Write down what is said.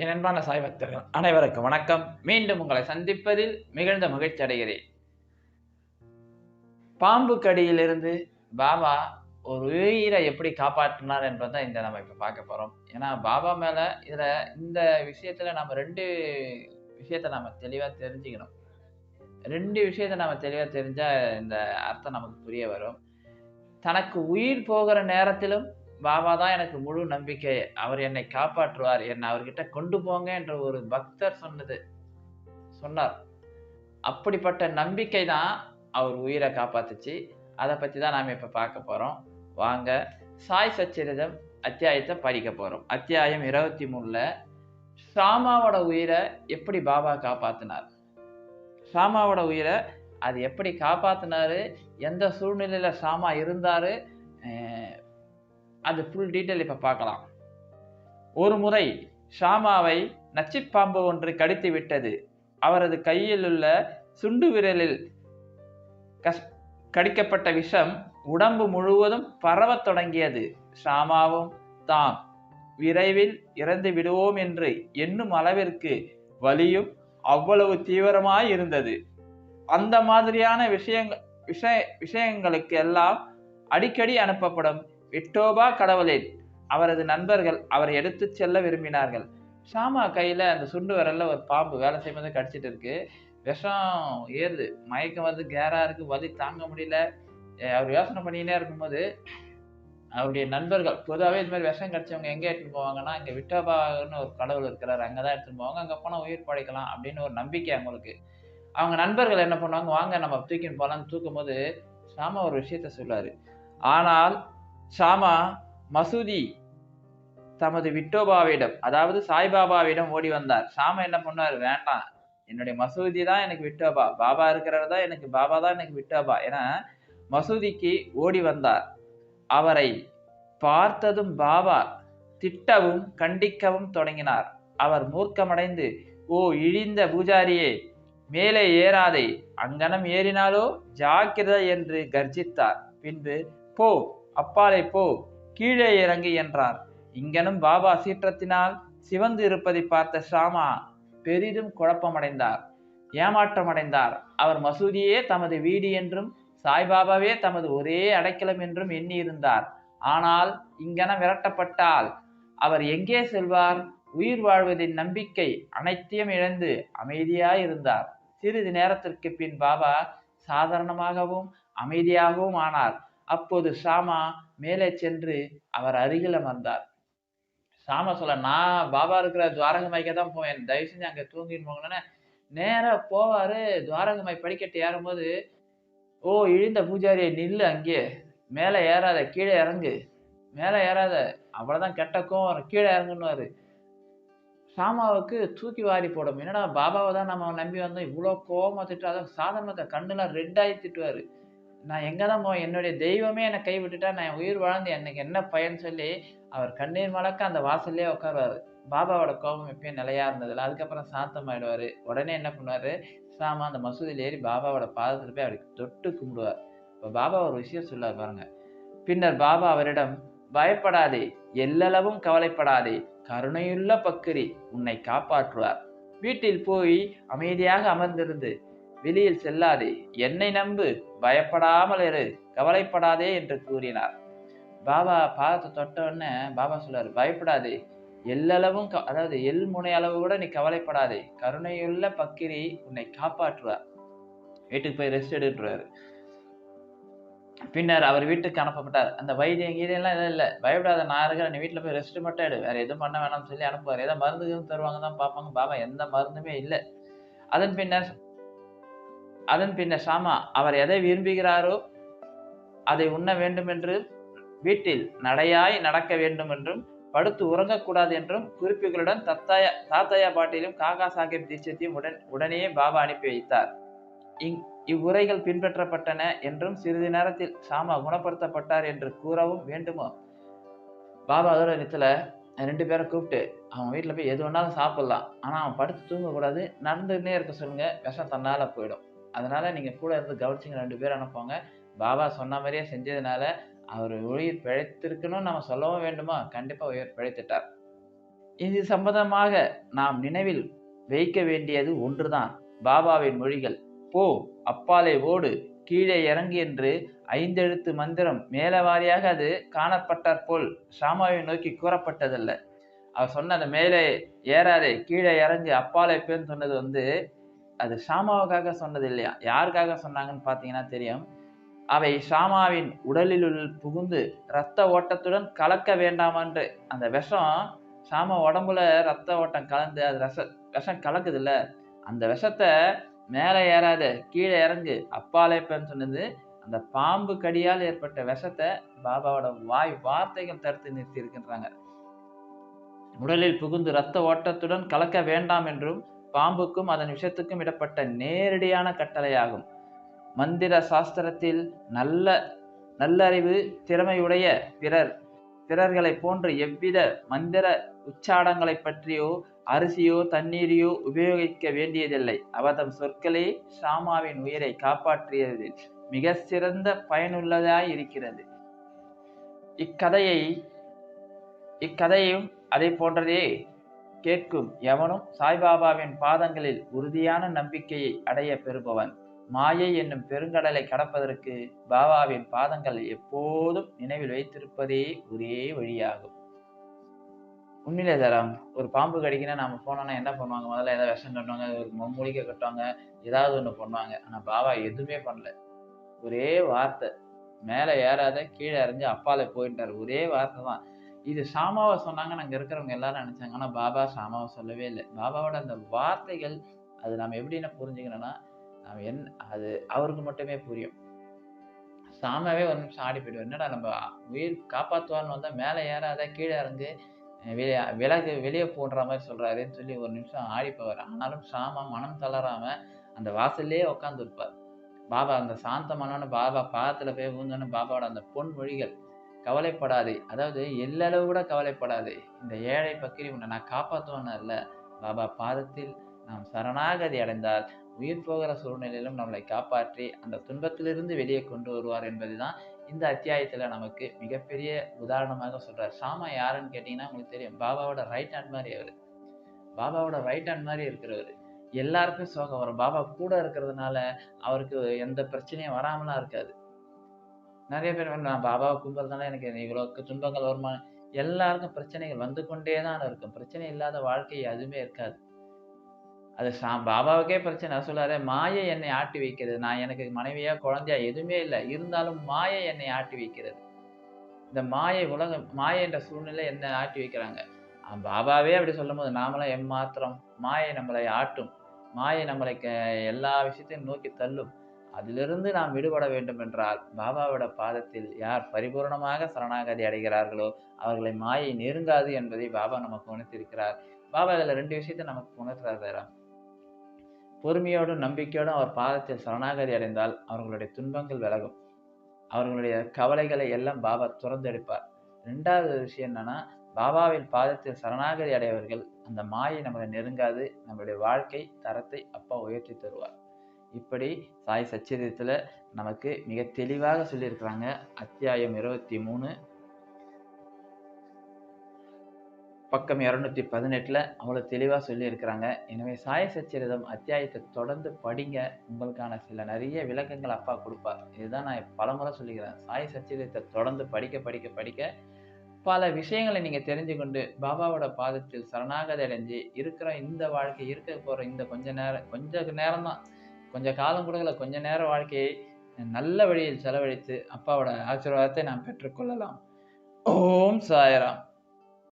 என் அன்பான சாய் பக்தர்கள் அனைவருக்கும் வணக்கம். மீண்டும் உங்களை சந்திப்பதில் மிகுந்த மகிழ்ச்சி அடைகிறேன். பாம்பு கடியிலிருந்து பாபா ஒரு உயிரை எப்படி காப்பாற்றினார் என்பதை இந்த நம்ம இப்போ பார்க்க போகிறோம் ஏன்னா பாபா மேலே இதில் இந்த விஷயத்தில் நம்ம ரெண்டு விஷயத்தை நம்ம தெளிவாக தெரிஞ்சுக்கணும். ரெண்டு விஷயத்தை நம்ம தெளிவாக தெரிஞ்சால் இந்த அர்த்தம் நமக்கு புரிய வரும். தனக்கு உயிர் போகிற நேரத்திலும் பாபா தான் எனக்கு முழு நம்பிக்கை. அவர் என்னை காப்பாற்றுவார். என்னை அவர்கிட்ட கொண்டு போங்க என்ற ஒரு பக்தர் சொன்னது. சொன்னார். அப்படிப்பட்ட நம்பிக்கை தான் அவர் உயிரை காப்பாத்துச்சு. அதை பற்றி தான் நாம் இப்போ பார்க்க போகிறோம் வாங்க சாய் சச்சரிதம் அத்தியாயத்தை படிக்க போகிறோம் அத்தியாயம் இருபத்தி மூணில் ஷாமாவோட உயிரை எப்படி பாபா காப்பாத்தினார்? ஷாமாவோட உயிரை அது எப்படி காப்பாத்தினாரு? எந்த சூழ்நிலையில் ஷாமா இருந்தார்? அது ஃபுல் டீட்டெயில் இப்போ பார்க்கலாம். ஒரு முறை ஷாமாவை நச்சுப்பாம்பு ஒன்று கடித்து விட்டது. அவரது கையில் உள்ள சுண்டு விரலில் கஸ் கடிக்கப்பட்ட விஷம் உடம்பு முழுவதும் பரவத் தொடங்கியது. ஷாமாவும் தாம் விரைவில் இறந்து விடுவோம் என்று எண்ணும் அளவிற்கு வலியும் அவ்வளவு தீவிரமாய் இருந்தது. அந்த மாதிரியான விஷயங்கள் விஷய விஷயங்களுக்கு எல்லாம் அடிக்கடி அனுப்பப்படும் விட்டோபா கடவுளில் அவரது நண்பர்கள் அவரை எடுத்து செல்ல விரும்பினார்கள். ஷாமா கையில் அந்த சுண்டு வரல ஒரு பாம்பு வேலை செய்யும்போது கடிச்சிட்டு இருக்கு. விஷம் ஏறுது. மயக்கம் வந்து கேராக இருக்குது வலி தாங்க முடியல. அவர் யோசனை பண்ணிக்கிட்டே இருக்கும்போது அவருடைய நண்பர்கள் பொதுவாகவே இது மாதிரி விஷம் கிடச்சவங்க எங்கே எடுத்துன்னு போவாங்கன்னா இங்கே விட்டோபான்னு ஒரு கடவுள் இருக்கிறார். அங்கே தான் எடுத்துன்னு போவாங்க. அங்கே போனால் உயிர் படைக்கலாம் அப்படின்னு ஒரு நம்பிக்கை அவங்களுக்கு. அவங்க நண்பர்கள் என்ன பண்ணுவாங்க? வாங்க நம்ம தூக்கின்னு போகலான்னு தூக்கும் போது ஷாமா ஒரு விஷயத்த சொல்லுவார். ஆனால் ஷாமா மசூதி தமது விட்டோபாவிடம் அதாவது சாய்பாபாவிடம் ஓடி வந்தார். ஷாமா என்ன பண்ணார் வேண்டாம் என்னுடைய மசூதி தான் எனக்கு விட்டோபா. பாபா இருக்கிறவர் தான் எனக்கு பாபா தான் எனக்கு விட்டோபா ஏன்னா மசூதிக்கு ஓடி வந்தார். அவரை பார்த்ததும் பாபா திட்டவும் கண்டிக்கவும் தொடங்கினார். அவர் மூர்க்கமடைந்து ஓ இழிந்த பூஜாரியே மேலே ஏறாதே அங்கனம் ஏறினாலோ ஜாக்கிரதை என்று கர்ஜித்தார். பின்பு போ அப்பாலே போ கீழே இறங்கு என்றார். இங்கனும் பாபா சீற்றத்தினால் சிவந்து இருப்பதை பார்த்த ஷாமா பெரிதும் குழப்பமடைந்தார். ஏமாற்றமடைந்தார். அவர் மசூதியே தமது வீடு என்றும் சாய்பாபாவே தமது ஒரே அடைக்கலம் என்றும் எண்ணியிருந்தார். ஆனால் இங்கன விரட்டப்பட்டால் அவர் எங்கே செல்வார்? உயிர் வாழ்வதின் நம்பிக்கை அனைத்தையும் இழந்து அமைதியாயிருந்தார். சிறிது நேரத்திற்கு பின் பாபா சாதாரணமாகவும் அமைதியாகவும் ஆனார். அப்போது சாமா மேலே சென்று அவர் அருகில் அமர்ந்தார். சாமா சொல்ல நான் பாபா இருக்கிற துவாரகமாய்க்க தான் போவேன். தயவு செஞ்சு அங்கே தூங்கின்னு போங்கன்னு. நேராக போவார். துவாரகமாய் படிக்கட்டு ஏறும்போது ஓ இழிந்த பூஜாரியை நில்லு அங்கே. மேலே ஏறாத கீழே இறங்கு. மேலே ஏறாத அவ்வளோதான் கெட்டக்கும் கீழே இறங்குன்னு சாமாவுக்கு தூக்கி வாரி போடும். என்னடா பாபாவை தான் நம்ம நம்பி வந்தோம்? இவ்வளோ கோவமாக திட்டுறாரு சாதாரணத்தை கண்ணுலாம் ரெட்டாகி திட்டுவார். நான் எங்கே தான் போவேன் என்னுடைய தெய்வமே என்னை கைவிட்டுட்டா நான் உயிர் வாழ்ந்து எனக்கு என்ன பயன் சொல்லி அவர் கண்ணீர் மலக்க அந்த வாசல்லே உட்காருவார். பாபாவோட கோபம் எப்பயும் நிலையா இருந்ததில்ல. அதுக்கப்புறம் சாந்தம் ஆயிடுவார் உடனே என்ன பண்ணுவார்? சாமா அந்த மசூதியில் ஏறி பாபாவோட பாதத்தில் போய் அவருக்கு தொட்டு கும்பிடுவார். இப்போ பாபா ஒரு விஷயம் சொல்லார் பாருங்க. பின்னர் பாபா அவரிடம் பயப்படாதே எல்லளவும் கவலைப்படாதே கருணையுள்ள பக்கிரி உன்னை காப்பாற்றுவார். வீட்டில் போய் அமைதியாக அமர்ந்திருந்து வெளியில் செல்லாதே. என்னை நம்பு. பயப்படாமல் இரு. கவலைப்படாதே என்று கூறினார். பாபா பாதத்தை தொட்ட உடனே பாபா சொல்லார் பயப்படாதே. எல்லளவும் க- அதாவது எல் முனை அளவு கூட நீ கவலைப்படாதே. கருணையுள்ள பக்கிரி உன்னை காப்பாற்றுவார். வீட்டுக்கு போய் ரெஸ்ட் எடுத்துருவாரு பின்னர் அவர் வீட்டுக்கு அனுப்பப்பட்டார். அந்த வைத்தியம் கீதையெல்லாம் இல்லை இல்லை. பயப்படாத நான் இருக்கிறேன். நீ வீட்டில் போய் ரெஸ்ட் மட்டும் எடு. வேற எதுவும் பண்ண வேணாம்னு சொல்லி அனுப்புவார். ஏதோ மருந்து தருவாங்க தான் பார்ப்பாங்க. பாபா எந்த மருந்துமே இல்லை. அதன் பின்னர் அதன் பின்னர் சாமா அவர் எதை விரும்புகிறாரோ அதை உண்ண வேண்டும் என்று வீட்டில் நடையாய் நடக்க வேண்டும் என்றும் படுத்து உறங்கக்கூடாது என்றும் குறிப்புகளுடன் தத்தாயா தாத்தாயா பாட்டிலும் காகா சாஹிப் தீட்சத்தையும் உடன் உடனே பாபா அனுப்பி வைத்தார். இங் இவ்வுரைகள் பின்பற்றப்பட்டன என்றும் சிறிது நேரத்தில் சாமா குணப்படுத்தப்பட்டார் என்று கூறவும் வேண்டுமோ? பாபா அதோட நித்துல ரெண்டு பேரை கூப்பிட்டு அவன் வீட்டில் போய் எது வேணாலும் சாப்பிட்லாம். ஆனால் அவன் படுத்து தூங்கக்கூடாது. நடந்துன்னே இருக்க சொல்லுங்க. விஷம் தன்னால் போயிடும். அதனால நீங்கள் கூட இருந்து கவனிச்சிங்க ரெண்டு பேர் அனுப்புவாங்க. பாபா சொன்ன மாதிரியே செஞ்சதுனால அவர் உயிர் பிழைத்திருக்கணும்னு நம்ம சொல்லவும் வேண்டுமா? கண்டிப்பாக உயிர் பிழைத்துட்டார். இது சம்பந்தமாக நாம் நினைவில் வைக்க வேண்டியது ஒன்றுதான். பாபாவின் மொழிகள் போ அப்பாலே ஓடு கீழே இறங்கு என்று ஐந்தெழுத்து மந்திரம் மேலவாரியாக அது காணப்பட்டார் போல் ஷாமாவை நோக்கி கூறப்பட்டதல்ல. அவர் சொன்ன அந்த மேலே ஏறாதே கீழே இறங்கு அப்பாலே பேர்னு சொன்னது வந்து அது ஷாமாவுக்காக சொன்னது இல்லையா யாருக்காக சொன்னாங்கன்னு பார்த்தீங்கன்னா தெரியும். அவை ஷாமாவின் உடலில் உள் புகுந்து இரத்த ஓட்டத்துடன் கலக்க வேண்டாமன்று அந்த விஷம் ஷாமா உடம்புல ரத்த ஓட்டம் கலந்து அது ரச விஷம் கலக்குது இல்ல அந்த விஷத்தை மேலே ஏறாத கீழே இறங்கு அப்பாலேப்பன்னு சொன்னது. அந்த பாம்பு கடியால் ஏற்பட்ட விஷத்தை பாபாவோட வாய் வார்த்தைகள் தடுத்து நிறுத்தி இருக்கின்றாங்க. உடலில் புகுந்து இரத்த ஓட்டத்துடன் கலக்க வேண்டாம் என்றும் பாம்புக்கும் அதன் விஷத்துக்கும் இடப்பட்ட நேரடியான கட்டளையாகும். மந்திர சாஸ்திரத்தில் நல்ல நல்லறிவு திறமையுடைய பிறர் பிறர்களைப் போன்று எவ்வித மந்திர உச்சாடங்களை பற்றியோ அரிசியோ தண்ணீரையோ உபயோகிக்க வேண்டியதில்லை. அவதம் சொற்களே ஷாமாவின் உயிரை காப்பாற்றியதில் மிக சிறந்த பயனுள்ளதாய் இருக்கிறது. இக்கதையை இக்கதையும் அதை போன்றதே கேட்கும் எவனும் சாய்பாபாவின் பாதங்களில் உறுதியான நம்பிக்கையை அடைய பெறுபவன். மாயை என்னும் பெருங்கடலை கடப்பதற்கு பாபாவின் பாதங்கள் எப்போதும் நினைவில் வைத்திருப்பதே ஒரே வழியாகும். உண்மையிலே தரம் ஒரு பாம்பு கடிக்கினா நம்ம போனோம்னா என்ன பண்ணுவாங்க? முதல்ல ஏதாவது விஷம் கட்டுவாங்க ஒரு மூலிகை கட்டுவாங்க ஏதாவது ஒன்று பண்ணுவாங்க. ஆனால் பாபா எதுவுமே பண்ணல. ஒரே வார்த்தை. மேலே ஏறாத கீழே அறிஞ்சு அப்பால போயிட்டார். ஒரே வார்த்தை தான் இது ஷாமாவை சொன்னாங்க நாங்கள் இருக்கிறவங்க எல்லாரும் நினைச்சாங்க. ஆனால் பாபா ஷாமாவை சொல்லவே இல்லை. பாபாவோட அந்த வார்த்தைகள் அது நம்ம எப்படின்னு புரிஞ்சுக்கணும்னா நம்ம என் அது அவருக்கு மட்டுமே புரியும். சாமாவே ஒரு நிமிஷம் ஆடி போயிடுவோம் என்னடா நம்ம உயிர் காப்பாற்றுவான்னு வந்தால் மேலே ஏறாத கீழே இறங்கு வெளியே விலகு வெளியே போன்ற மாதிரி சொல்கிறாருன்னு சொல்லி ஒரு நிமிஷம் ஆடி போவார். ஆனாலும் சாமா மனம் தளராமல் அந்த வாசல்லே உட்காந்துருப்பார் பாபா அந்த சாந்தமான பாபா பாதத்தில் போய் ஊந்தோன்னு பாபாவோட அந்த பொன் மொழிகள் கவலைப்படாதே. அதாவது எல்லளவு கூட கவலைப்படாதே. இந்த ஏழை பக்கிரி உன்னை நான் காப்பாற்றுவேன்னு அல்ல. பாபா பாதத்தில் நாம் சரணாகதி அடைந்தால் உயிர் போகிற சூழ்நிலையிலும் நம்மளை காப்பாற்றி அந்த துன்பத்திலிருந்து வெளியே கொண்டு வருவார் என்பதுதான் இந்த அத்தியாயத்தில் நமக்கு மிகப்பெரிய உதாரணமாக சொல்கிறார் சாமா யாருன்னு கேட்டிங்கன்னா உங்களுக்கு தெரியும். பாபாவோட ரைட் ஹேண்ட் மாதிரி அவர். பாபாவோட ரைட் ஹேண்ட் மாதிரி இருக்கிறவர். எல்லாருக்கும் சோகம் வரும். பாபா கூட இருக்கிறதுனால அவருக்கு எந்த பிரச்சனையும் வராமலாம் இருக்காது. நிறைய பேர் வந்து, நான் பாபாவை கும்பிட்றதுனால எனக்கு இவ்வளோ துன்பங்கள் வருமா? எல்லாருக்கும் பிரச்சனைகள் வந்து கொண்டே தான் இருக்கும். பிரச்சனை இல்லாத வாழ்க்கை எதுவுமே இருக்காது. அது சா பாபாவுக்கே பிரச்சனை. சொல்லாரு மாயை என்னை ஆட்டி வைக்கிறது. நான் எனக்கு மனைவியா குழந்தையா எதுவுமே இல்லை. இருந்தாலும் மாயை என்னை ஆட்டி வைக்கிறது. இந்த மாயை உலகம் மாயை என்ற சூழ்நிலை என்னை ஆட்டி வைக்கிறாங்க. பாபாவே அப்படி சொல்லும் போது நாமளாம் எம்மாத்திரம் மாயை நம்மளை ஆட்டும். மாயை நம்மளை க- எல்லா விஷயத்தையும் நோக்கி தள்ளும். அதிலிருந்து நாம் விடுபட வேண்டும் என்றால் பாபாவோட பாதத்தில் யார் பரிபூர்ணமாக சரணாகதி அடைகிறார்களோ அவர்களை மாயை நெருங்காது என்பதை பாபா நமக்கு உணர்த்திருக்கிறார் பாபா இதில் ரெண்டு விஷயத்தை நமக்கு உணர்த்துறாரு. பொறுமையோடும் நம்பிக்கையோடும் அவர் பாதத்தில் சரணாகதி அடைந்தால் அவர்களுடைய துன்பங்கள் விலகும். அவர்களுடைய கவலைகளை எல்லாம் பாபா துறந்தெடுப்பார். ரெண்டாவது விஷயம் என்னன்னா பாபாவின் பாதத்தில் சரணாகதி அடையவர்கள் அந்த மாயை நம்மளை நெருங்காது நம்மளுடைய வாழ்க்கை தரத்தை அப்பா உயர்த்தி தருவார். இப்படி சாய் சச்சரிதத்தில் நமக்கு மிக தெளிவாக சொல்லியிருக்கிறாங்க. அத்தியாயம் இருபத்தி மூணு. பக்கம் இரநூத்தி பதினெட்டில் அவ்வளோ தெளிவாக சொல்லியிருக்கிறாங்க. எனவே சாய சச்சரிதம் அத்தியாயத்தை தொடர்ந்து படிங்க. உங்களுக்கான சில நிறைய விளக்கங்கள் அப்பா கொடுப்பார். இதுதான் நான் பலமுறை சொல்லிக்கிறேன். சாய சச்சரிதத்தை தொடர்ந்து படிக்க படிக்க படிக்க பல விஷயங்களை நீங்கள் தெரிஞ்சு கொண்டு பாபாவோட பாதத்தில் சரணாகதி அடைஞ்சு இருக்கிற இந்த வாழ்க்கை இருக்க போகிற இந்த கொஞ்ச நேரம் கொஞ்ச நேரம் தான் கொஞ்ச காலம் கூட இல்லை கொஞ்ச நேர வாழ்க்கையை நல்ல வழியில் செலவழித்து அப்பாவோட ஆசீர்வாதத்தை நாம் பெற்றுக்கொள்ளலாம் ஓம் சாயராம்.